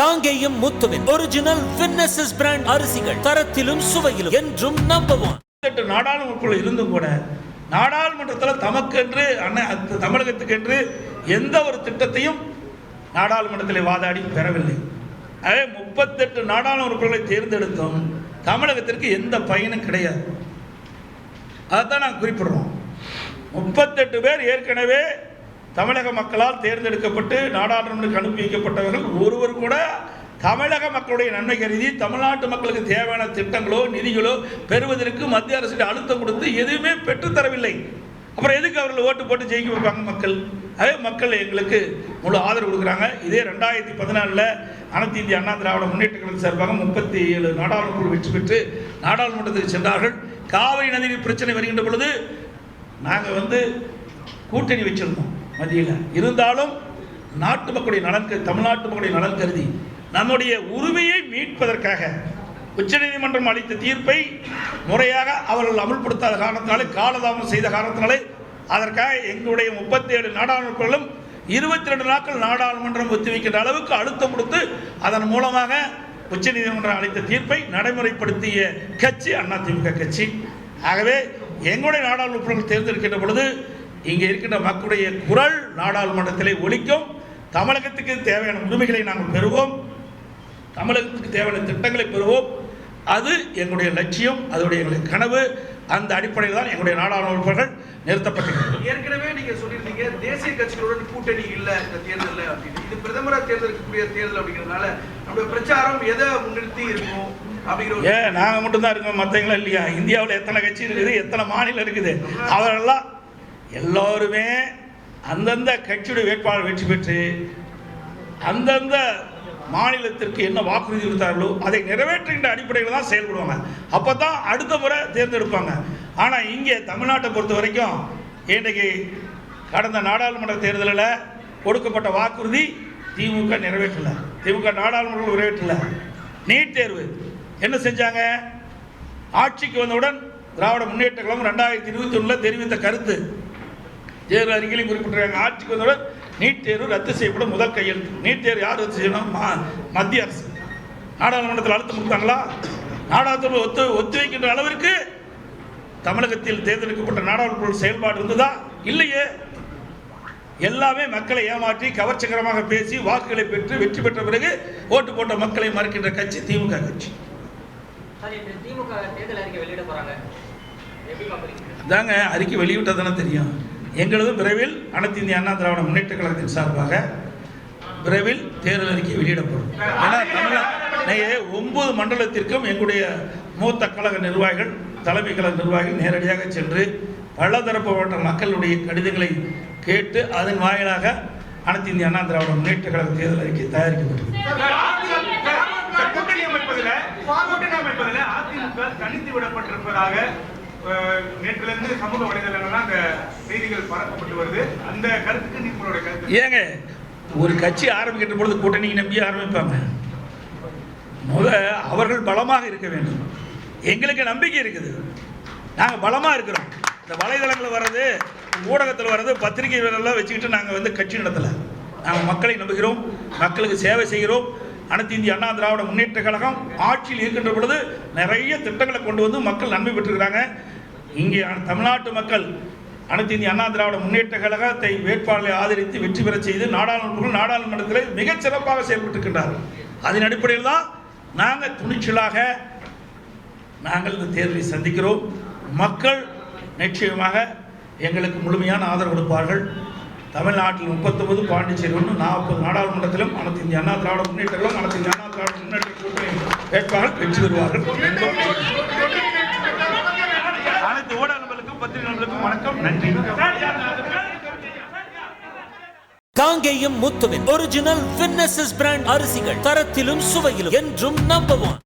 காங்கேயம் முத்துவின் ஒரிஜினல் வின்னசஸ் பிராண்ட் அரிசிகள் தரத்திலும் சுவையிலும் என்றும் நம்பர் ஒன் எட்டு நாடாளுமன்றத்தில் இருந்தும் கூட நாடாளுமன்றத்தில் தமக்கென்று அண்ணன் தமிழகத்துக்கென்று எந்த ஒரு திட்டத்தையும் நாடாளுமன்றத்தில் வாதாடி பெறவில்லை. அதே முப்பத்தெட்டு நாடாளுமன்றங்களை தேர்ந்தெடுத்தும் தமிழகத்திற்கு எந்த பயனும் கிடையாது. அதைத்தான் நாங்கள் குறிப்பிடுறோம். முப்பத்தெட்டு பேர் ஏற்கனவே தமிழக மக்களால் தேர்ந்தெடுக்கப்பட்டு நாடாளுமன்றத்துக்கு அனுப்பி வைக்கப்பட்டவர்கள் ஒருவர் கூட தமிழக மக்களுடைய நன்மை கருதி தமிழ்நாட்டு மக்களுக்கு தேவையான திட்டங்களோ நிதிகளோ பெறுவதற்கு மத்திய அரசுக்கு அழுத்தம் கொடுத்து எதுவுமே பெற்றுத்தரவில்லை அப்புறம் எதுக்கு அவர்கள் ஓட்டு போட்டு ஜெயிக்க வைப்பாங்க மக்கள்? அதே மக்கள் எங்களுக்கு முழு ஆதரவு கொடுக்குறாங்க. இதே ரெண்டாயிரத்தி பதினாலில் அனைத்து இந்திய அண்ணா திராவிட முன்னேற்ற கழகம் சார்பாக முப்பத்தி ஏழு நாடாளுமன்ற வெற்றி பெற்று நாடாளுமன்றத்துக்கு சென்றார்கள். காவிரி நதி பிரச்சனை வருகின்ற பொழுது நாங்கள் வந்து கூட்டணி வச்சிருந்தோம். மதியில். இருந்தாலும் நாட்டு மக்களுடைய நலன் தமிழ்நாட்டு மக்களுடைய நலன் கருதி நம்முடைய உரிமையை மீட்பதற்காக உச்சநீதிமன்றம் அளித்த தீர்ப்பை முறையாக அவர்கள் அமல்படுத்தாத காரணத்தினாலே காலதாமதம் செய்த காரணத்தினாலே அதற்காக எங்களுடைய முப்பத்தி ஏழு நாடாளுமன்றங்களும் இருபத்தி ரெண்டு நாட்கள் நாடாளுமன்றம் ஒத்திவைக்கின்ற அளவுக்கு அழுத்தம் கொடுத்து அதன் மூலமாக உச்சநீதிமன்றம் அளித்த தீர்ப்பை நடைமுறைப்படுத்திய கட்சி அதிமுக கட்சி. ஆகவே எங்களுடைய நாடாளுமன்றங்கள் தேர்ந்தெடுக்கின்ற பொழுது இங்கே இருக்கின்ற மக்களுடைய குரல் நாடாளுமன்றத்திலே ஒலிக்கும். தமிழகத்துக்கு தேவையான உரிமைகளை நாங்கள் பெறுவோம். தமிழகத்துக்கு தேவையான திட்டங்களை பெறுவோம். அது எங்களுடைய லட்சியம் அதனுடைய எங்களுடைய கனவு. அந்த அடிப்படையில் தான் எங்களுடைய நாடாளுமன்றங்கள் நிறுத்தப்பட்டிருக்கிறது ஏற்கனவே நீங்க சொல்லியிருந்தீங்க தேசிய கட்சிகளுடன் கூட்டணி இல்ல இந்த தேர்தல்ல அப்படின்னு. இது பிரதமரா தேர்ந்தெடுக்கக்கூடிய தேர்தல் அப்படிங்கிறதுனால நம்முடைய பிரச்சாரம் எதை முன்னிறுத்தி இருக்கும் ஏன் நாங்கள் மட்டும்தான் இருக்கோம் மற்றவங்களும் இல்லையா? இந்தியாவில் எத்தனை கட்சி இருக்குது எத்தனை மாநிலம் இருக்குது? அவரெல்லாம் எல்லோருமே அந்தந்த கட்சியுடைய வேட்பாளர் வெற்றி பெற்று அந்தந்த மாநிலத்திற்கு என்ன வாக்குறுதி கொடுத்தார்களோ அதை நிறைவேற்றுகின்ற அடிப்படையில் தான் செயல்படுவாங்க. அப்போ தான் அடுத்த முறை தேர்ந்தெடுப்பாங்க. ஆனால் இங்கே தமிழ்நாட்டை பொறுத்த வரைக்கும் இன்றைக்கு கடந்த நாடாளுமன்ற தேர்தலில் கொடுக்கப்பட்ட வாக்குறுதி திமுக நிறைவேற்றல. திமுக நாடாளுமன்றம் நிறைவேற்றல. நீட் தேர்வு. என்ன செஞ்சாங்க? ஆட்சிக்கு வந்தவுடன் திராவிட முன்னேற்ற கழகம் ரெண்டாயிரத்தி இருபத்தி ஒன்றில் தெரிவித்த கருத்து. தேர்தல் அறிக்கையிலும் குறிப்பிட்டிருக்காங்க. ஆட்சிக்கு வந்தவுடன் நீட் தேர்வு ரத்து செய்யப்படும். முதல் கையெழுத்து நீட் தேர்வு யார் ரத்து செய்யணும்? மத்திய அரசு. நாடாளுமன்றத்தில் அழுத்தம் கொடுத்தாங்களா? நாடாளுமன்றத்தில் ஒத்து ஒத்துழைக்கின்ற அளவிற்கு தமிழகத்தில் தேர்ந்தெடுக்கப்பட்ட நாடாளுமன்ற செயல்பாடு இருந்ததா? இல்லையே. எல்லாமே மக்களை ஏமாற்றி கவர்ச்சிகரமாக பேசி வாக்குகளை பெற்று வெற்றி பெற்ற பிறகு ஓட்டு போட்ட மக்களை மறுக்கின்ற கட்சி திமுக கட்சி. திமுக தேர்தல் அறிக்கை வெளியிட போறாங்க. அறிக்கை வெளியிட்டதானே தெரியும். எங்களது விரைவில் அனைத்து இந்திய அண்ணா திராவிட முன்னேற்ற கழகத்தின் சார்பாக விரைவில் தேர்தல் அறிக்கை வெளியிடப்படும். ஏன்னா தமிழ்நாடு ஒன்பது மண்டலத்திற்கும் எங்களுடைய மூத்த கழக நிர்வாகிகள் தலைமை கழக நிர்வாகிகள் நேரடியாக சென்று பலதரப்பட்ட மக்களுடைய கடிதங்களை கேட்டு அதன் வாயிலாக அனைத்து இந்திய அண்ணா திராவிட முன்னேற்ற கழக தேர்தல் அறிக்கை தயாரிக்கப்பட்டது. அதிமுக தனித்து விடப்பட்டிருப்பதாக நேற்றிலிருந்து சமூக வலைதளங்கள்லாம் அந்த செய்திகள் பரப்பப்பட்டு வருது. அந்த கருத்துக்கு நீங்களுடைய கருத்து ஏங்க ஒரு கட்சி ஆரம்பிக்கின்ற பொழுது கூட்டணியை நம்பி ஆரம்பிப்பாங்க. முத அவர்கள் பலமாக இருக்க வேண்டும். எங்களுக்கு நம்பிக்கை இருக்குது. நாங்கள் பலமாக இருக்கிறோம். இந்த வலைதளங்களில் வர்றது ஊடகத்தில் வர்றது பத்திரிகை எல்லாம் வச்சுக்கிட்டு நாங்கள் வந்து கட்சி நடத்தலை. நாங்கள் மக்களை நம்புகிறோம். மக்களுக்கு சேவை செய்கிறோம். அனைத்து இந்திய அண்ணா திராவிட முன்னேற்ற கழகம் ஆட்சியில் இருக்கின்ற பொழுது நிறைய திட்டங்களை கொண்டு வந்து மக்கள் நன்மை பெற்றுக்கிறாங்க இங்கே தமிழ்நாட்டு மக்கள் அனைத்து இந்திய அண்ணா திராவிட முன்னேற்ற கழகத்தை வேட்பாளரை ஆதரித்து வெற்றி பெறச் செய்து நாடாளுமன்ற நாடாளுமன்றத்தில் மிகச் சிறப்பாக செயல்பட்டிருக்கின்றார்கள் அதன் அடிப்படையில் தான் நாங்கள் துணிச்சலாக நாங்கள் இந்த தேர்தலை சந்திக்கிறோம். மக்கள் நிச்சயமாக எங்களுக்கு முழுமையான ஆதரவு கொடுப்பார்கள். தமிழ்நாட்டில் முப்பத்தொன்பது பாண்டிச்சேரி ஒன்று நாற்பது நாடாளுமன்றத்திலும் அனைத்து இந்திய அண்ணா திராவிட முன்னேற்றங்களும் அனைத்து இந்திய அண்ணா திராவிட முன்னேற்ற கூட்டணி வேட்பாளர் வெற்றி பெறுவார்கள். அனைத்து ஊடகம் பத்திரிகைகளுக்கும் வணக்கம் நன்றி. காங்கேயம் முத்துவின். ஒரிஜினல் பிராண்ட் அரிசிகள் தரத்திலும் சுவையிலும் என்றும் நம்பர் ஒன்